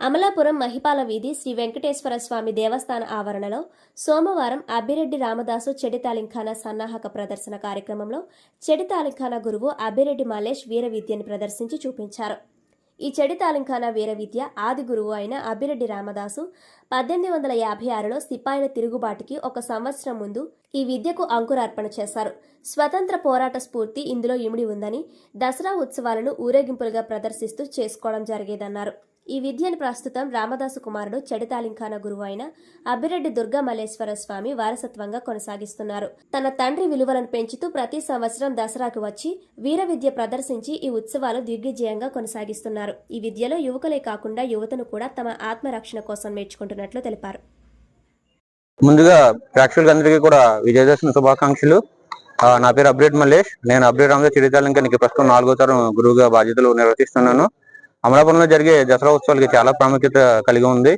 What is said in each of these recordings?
అమలాపురం మహిపాల వీధి శ్రీ వెంకటేశ్వర స్వామి దేవస్థాన ఆవరణలో సోమవారం అబ్బిరెడ్డి రామదాసు చెడితాలింఖానా సన్నాహక ప్రదర్శన కార్యక్రమంలో చెడితాలింఖానా గురువు అబ్బిరెడ్డి మల్లేష్ వీర విద్యను ప్రదర్శించి చూపించారు. ఈ చెడితాలింఖానా వీర విద్య ఆది గురువు అయిన అబ్బిరెడ్డి రామదాసు పద్దెనిమిది వందల యాభై ఆరులో సిపాయిల తిరుగుబాటుకి ఒక సంవత్సరం ముందు ఈ విద్యకు అంకురార్పణ చేశారు. స్వతంత్ర పోరాట స్ఫూర్తి ఇందులో ఇమిడి ఉందని దసరా ఉత్సవాలను ఊరేగింపులుగా ప్రదర్శిస్తూ చేసుకోవడం జరిగేదన్నారు. ఈ విద్యను ప్రస్తుతం రామదాసు కుమారుడు చెడితాలింఖాన గురువు అయిన అబ్బిరెడ్డి దుర్గా మల్లేశ్వర స్వామి వారసత్వంగా కొనసాగిస్తున్నారు. తన తండ్రి విలువలను పెంచుతూ ప్రతి సంవత్సరం దసరాకు వచ్చి వీర విద్య ప్రదర్శించి ఈ ఉత్సవాలు దిగ్విజయంగా కొనసాగిస్తున్నారు. ఈ విద్యలో యువకులే కాకుండా యువతను కూడా తమ ఆత్మరక్షణ కోసం నేర్చుకుంటున్నట్లు తెలిపారు. ముందుగా ప్రేక్షకులందరికీ కూడా విజయదశమి శుభాకాంక్షలు. నా పేరు అప్డేట్ మల్లేష్. నేను అప్డేట్ రామదాస్ చిరితాలింకానికి ప్రస్తుతం నాలుగో తరం గురువుగా బాధ్యతలు నిర్వహిస్తున్నాను అమలాపురంలో జరిగే దసరా ఉత్సవాలకి చాలా ప్రాముఖ్యత కలిగి ఉంది.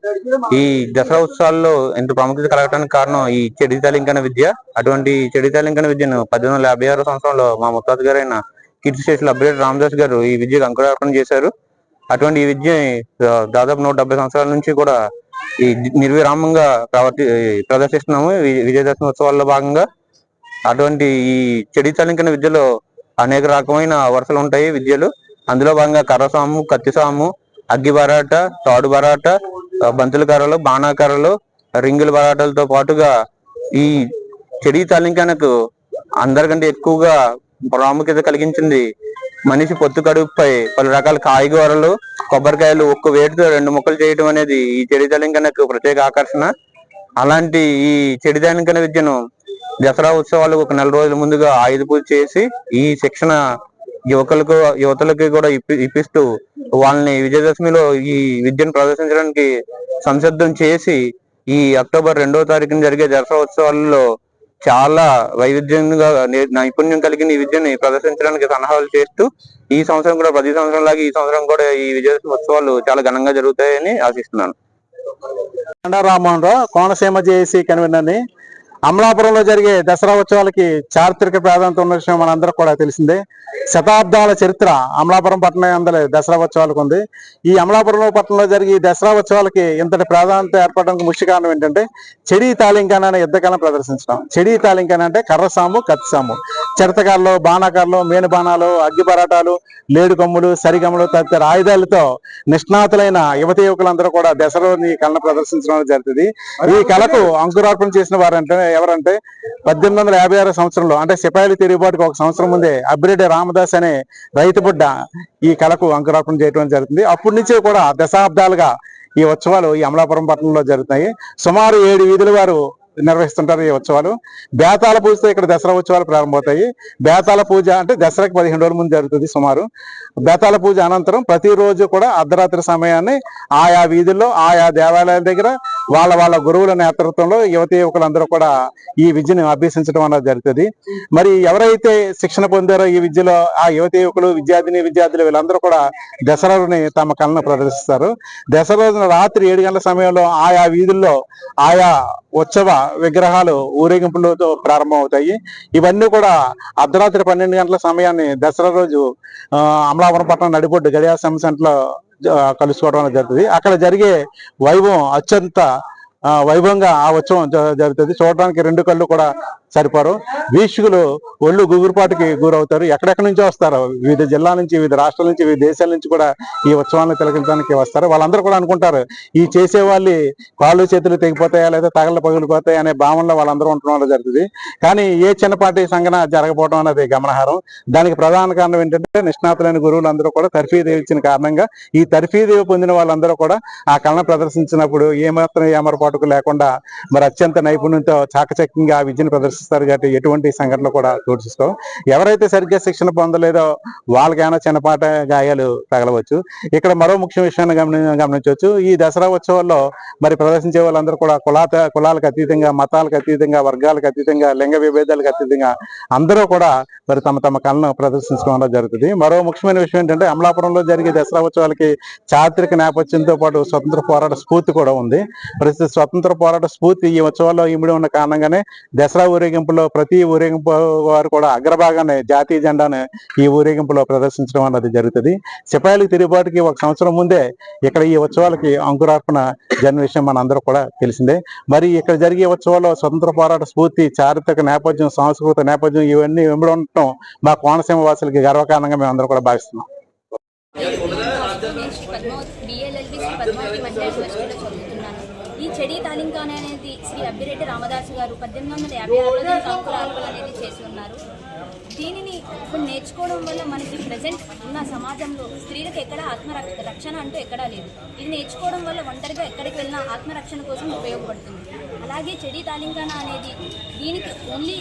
ఈ దసరా ఉత్సవాల్లో ఎంత ప్రాముఖ్యత కలగడానికి కారణం ఈ చెడితలింకన విద్య. అటువంటి చెడితలింకన విద్యను పద్దెనిమిది యాభై ఆరో సంవత్సరంలో మా ముత్తాత గారైన కిడ్స్ స్టేషన్ అప్డేట్ రామదాస్ గారు ఈ విద్యకు అంకురార్పణ చేశారు. అటువంటి ఈ విద్య దాదాపు నూట డెబ్బై సంవత్సరాల నుంచి కూడా ఈ నిర్విరామంగా ప్రవర్తి ప్రదర్శిస్తున్నాము. విజయదశమి ఉత్సవాల్లో భాగంగా అటువంటి ఈ చెడి తలింకిన విద్యలో అనేక రకమైన వరుసలు ఉంటాయి విద్యలు. అందులో భాగంగా కర్రసాము కత్తిసాము అగ్గి బరాట తాడు బరాట బంతుల కర్రలు బాణాకర్రలు రింగుల బరాటలతో పాటుగా ఈ చెడి తలింకనకు అందరికంటే ఎక్కువగా ప్రాముఖ్యత కలిగించింది మనిషి పొత్తు కడుపుపై పలు రకాల కాయగూరలు కొబ్బరికాయలు ఒక్క వేటితో రెండు ముక్కలు చేయడం అనేది ఈ చెడి చెడితలింకనకు ప్రత్యేక ఆకర్షణ. అలాంటి ఈ చెడి చెడితలింకన విద్యను దసరా ఉత్సవాలు ఒక నెల రోజుల ముందుగా ఆయుధ పూజ చేసి ఈ శిక్షణ యువకులకు యువతలకి కూడా ఇప్పి ఇప్పిస్తూ వాళ్ళని విజయదశమిలో ఈ విద్యను ప్రదర్శించడానికి సంసిద్ధం చేసి ఈ అక్టోబర్ రెండో తారీఖున జరిగే దసరా ఉత్సవాల్లో చాలా వైవిధ్యంగా నైపుణ్యం కలిగిన ఈ విద్యని ప్రదర్శించడానికి సన్నాహాలు చేస్తూ ఈ సంవత్సరం కూడా ప్రతి సంవత్సరం లాగా ఈ సంవత్సరం కూడా ఈ విజయదశమి ఉత్సవాలు చాలా ఘనంగా జరుగుతాయని ఆశిస్తున్నాను. రామోహన్ రావు కోనసీమ జేఏసీ కన్వీనర్ని అమలాపురంలో జరిగే దసరా ఉత్సవాలకి చారిత్రక ప్రాధాన్యత ఉన్న విషయం మనందరికి కూడా తెలిసిందే. శతాబ్దాల చరిత్ర అమలాపురం పట్టణం అందరి దసరా ఉత్సవాలకు ఉంది. ఈ అమలాపురం పట్టణంలో జరిగే ఈ దసరా ఉత్సవాలకి ఇంతటి ప్రాధాన్యత ఏర్పడడానికి ముఖ్య కారణం ఏంటంటే చెడి తాలింకాన అనే యుద్ధకాలం ప్రదర్శించడం. చెడి తాలింకాన అంటే కర్రసాము కత్తిసాము. చిరతకాళ్ళు బాణాకాళ్ళు మేను బాణాలు అగ్గి పరాటాలు లేడు కొమ్ములు సరిగమ్ములు తదితర ఆయుధాలతో నిష్ణాతులైన యువతి యువకులందరూ కూడా దసరాని ఈ కళను ప్రదర్శించడం జరుగుతుంది. ఈ కళకు అంకురార్పణ చేసిన వారంటే ఎవరంటే పద్దెనిమిది వందల యాభై ఆరు సంవత్సరంలో అంటే సిపాయిలు తిరుగుబాటుకు ఒక సంవత్సరం ముందే అబ్బిరెడ్డి రామదాస్ అనే రైతు బిడ్డ ఈ కళకు అంకురార్పణ చేయడం జరుగుతుంది. అప్పటి నుంచి కూడా దశాబ్దాలుగా ఈ ఉత్సవాలు ఈ అమలాపురం పట్టణంలో జరుగుతాయి సుమారు ఏడు వీధుల వారు నిర్వహిస్తుంటారు ఈ ఉత్సవాలు. బేతాల పూజతో ఇక్కడ దసరా ఉత్సవాలు ప్రారంభమవుతాయి. బేతాల పూజ అంటే దసరాకి పదిహేను రోజుల ముందు జరుగుతుంది సుమారు. బేతాల పూజ అనంతరం ప్రతిరోజు కూడా అర్ధరాత్రి సమయాన్ని ఆయా వీధుల్లో ఆయా దేవాలయాల దగ్గర వాళ్ళ వాళ్ళ గురువుల నేతృత్వంలో యువతి యువకులందరూ కూడా ఈ విద్యను అభ్యసించడం అనేది జరుగుతుంది. మరి ఎవరైతే శిక్షణ పొందారో ఈ విద్యలో ఆ యువతి యువకులు విద్యార్థిని విద్యార్థులు వీళ్ళందరూ కూడా దసరాని తమ కళను ప్రదర్శిస్తారు. దసరా రోజున రాత్రి ఏడు గంటల సమయంలో ఆయా వీధుల్లో ఆయా ఉత్సవ విగ్రహాలు ఊరేగింపులతో ప్రారంభమవుతాయి. ఇవన్నీ కూడా అర్ధరాత్రి పన్నెండు గంటల సమయాన్ని దసరా రోజు ఆ, అమలాపురం పట్టణం నడిపొడ్డు గడియార సెంటర్లో కలుసుకోవడం జరుగుతుంది. అక్కడ జరిగే వైభవం అత్యంత ఆ, వైభవంగా ఆ ఉత్సవం జ- జరుగుతుంది. చూడడానికి రెండు కళ్ళు కూడా సరిపోరు. వీక్షకులు ఒళ్ళు గుగురుపాటుకి గురవుతారు. ఎక్కడెక్కడి నుంచో వస్తారు. వివిధ జిల్లాల నుంచి వివిధ రాష్ట్రాల నుంచి వివిధ దేశాల నుంచి కూడా ఈ ఉత్సవాన్ని తిలకించడానికి వస్తారు. వాళ్ళందరూ కూడా అనుకుంటారు ఈ చేసే వాళ్ళు కాళ్ళు చేతులు తెగిపోతాయా లేదా తగల పగిలిపోతాయా అనే భావనలో వాళ్ళందరూ ఉండడం జరుగుతుంది. కానీ ఏ చిన్నపాటి సంఘటన జరగపోవడం అనేది గమనార్హం. దానికి ప్రధాన కారణం ఏంటంటే నిష్ణాతులైన గురువులందరూ కూడా తర్ఫీదు ఇచ్చిన కారణంగా ఈ తర్ఫీదు పొందిన వాళ్ళందరూ కూడా ఆ కళను ప్రదర్శించినప్పుడు ఏమాత్రం ఏమరపాటుకు లేకుండా మరి అత్యంత నైపుణ్యంతో చాకచక్యంగా ఆ విద్యను ప్రదర్శిస్తారు కాబట్టి ఎటువంటి సంఘటనలు కూడా చోటు చేసుకోవు ఎవరైతే సరిగ్గా శిక్షణ పొందలేదో వాళ్ళకైనా చిన్నపాట గాయాలు తగలవచ్చు. ఇక్కడ మరో ముఖ్య విషయాన్ని గమని గమనించవచ్చు. ఈ దసరా ఉత్సవాల్లో మరి ప్రదర్శించే వాళ్ళందరూ కూడా కులాత కులాలకు అతీతంగా మతాలకు అతీతంగా వర్గాలకు అతీతంగా లింగ విభేదాలకు అతీతంగా అందరూ కూడా మరి తమ తమ కళను ప్రదర్శించడం జరుగుతుంది. మరో ముఖ్యమైన విషయం ఏంటంటే అమలాపురంలో జరిగే దసరా ఉత్సవాలకి చారిత్రక నేపథ్యంతో పాటు స్వతంత్ర పోరాట స్ఫూర్తి కూడా ఉంది. ప్రస్తుత స్వతంత్ర పోరాట స్ఫూర్తి ఈ ఉత్సవాల్లో ఇమిడి ఉన్న కారణంగానే దసరా ఊరేగింపు ఊరేగింపులో ప్రతి ఊరేగింపు వారు కూడా అగ్రభాగాన్ని జాతీయ జెండాను ఈ ఊరేగింపులో ప్రదర్శించడం అన్నది జరుగుతుంది. సిపాయిలకు తిరుగుబాటుకి ఒక సంవత్సరం ముందే ఇక్కడ ఈ ఉత్సవాలకి అంకురార్పణ జరిగిన విషయం మనందరూ కూడా తెలిసిందే. మరి ఇక్కడ జరిగే ఉత్సవాల్లో స్వతంత్ర పోరాట స్ఫూర్తి చారిత్రక నేపథ్యం సాంస్కృతిక నేపథ్యం ఇవన్నీ వెంబడి ఉండటం మా కోనసీమ వాసులకి గర్వకారణంగా మేము అందరూ కూడా భావిస్తున్నాం. ఈ చెడి తాలింకానే అనేది అబ్బిరెడ్డి రామదాసు గారు పద్దెనిమిది వందల యాభై ఆరులో దీనికి అంకురార్పణ అనేది చేసి ఉన్నారు. దీనిని ఇప్పుడు నేర్చుకోవడం వల్ల మనకి ప్రజెంట్ ఉన్న సమాజంలో స్త్రీలకు ఎక్కడ ఆత్మరక్ష రక్షణ అంటూ ఎక్కడా లేదు. ఇది నేర్చుకోవడం వల్ల ఒంటరిగా ఎక్కడికి వెళ్ళినా ఆత్మరక్షణ కోసం ఉపయోగపడుతుంది. అలాగే చెడి తాలింకాన అనేది దీనికి ఓన్లీ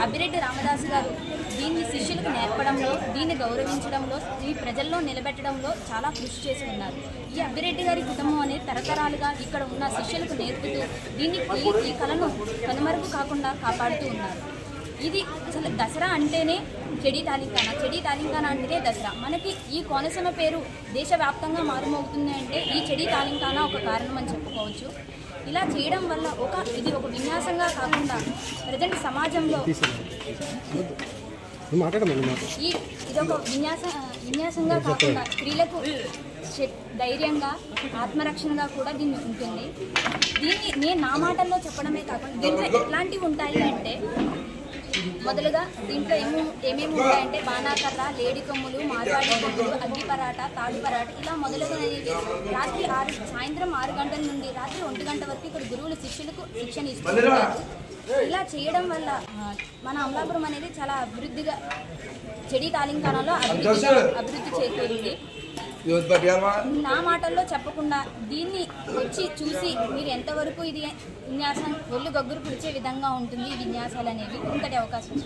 అబ్బిరెడ్డి రామదాసు గారు దీన్ని శిష్యులకు నేర్పడంలో దీన్ని గౌరవించడంలో ఈ ప్రజల్లో నిలబెట్టడంలో చాలా కృషి చేసి ఉన్నారు. ఈ అబ్బిరెడ్డి గారి కుటుంబం అనేది తరతరాలుగా ఇక్కడ ఉన్న శిష్యులకు నేర్పుతూ దీన్ని ఈ- ఈ కళను కనుమరుగు కాకుండా కాపాడుతూ ఉన్నారు. ఇది అసలు దసరా అంటేనే చెడి తాలింకాన చెడి తాలింకాన అంటేనే దసరా. మనకి ఈ కోనసీమ పేరు దేశవ్యాప్తంగా మారుమోగుతుంది అంటే ఈ చెడి తాలింకాన ఒక కారణం అని చెప్పుకోవచ్చు. ఇలా చేయడం వల్ల ఒక ఇది ఒక విన్యాసంగా కాకుండా ప్రజెంట్ సమాజంలో ఈ ఇదొక విన్యాస విన్యాసంగా కాకుండా స్త్రీలకు ధైర్యంగా ఆత్మరక్షణగా కూడా దీన్ని ఉంటుంది. దీన్ని నేను నా మాటల్లో చెప్పడమే కాకుండా దీంట్లో ఎట్లాంటివి ఉంటాయి అంటే మొదలుగా దీంట్లో ఏమో ఏమేమి ఉంటాయంటే బాణాకర్ర లేడి కొమ్ములు మార్వాడి కొమ్ములు అగ్గి పరాట తాడు పరాట. ఇలా మొదలుగునవి రాత్రి ఆరు సాయంత్రం ఆరు గంటల నుండి రాత్రి ఒంటి గంట వరకు ఇక్కడ గురువులు శిష్యులకు శిక్షణ ఇస్తున్నారు. ఇలా చేయడం వల్ల మన అమలాపురం అనేది చాలా అభివృద్ధిగా చెడి తాలింకానాలో అభివృద్ధి అభివృద్ధి చేకూరింది. నా మాటల్లో చెప్పకుండా దీన్ని వచ్చి చూసి మీరు ఎంతవరకు ఇది విన్యాసం ఒళ్ళు గగ్గురు పిలిచే విధంగా ఉంటుంది ఈ విన్యాసాలు అనేవి ఇంతటి అవకాశం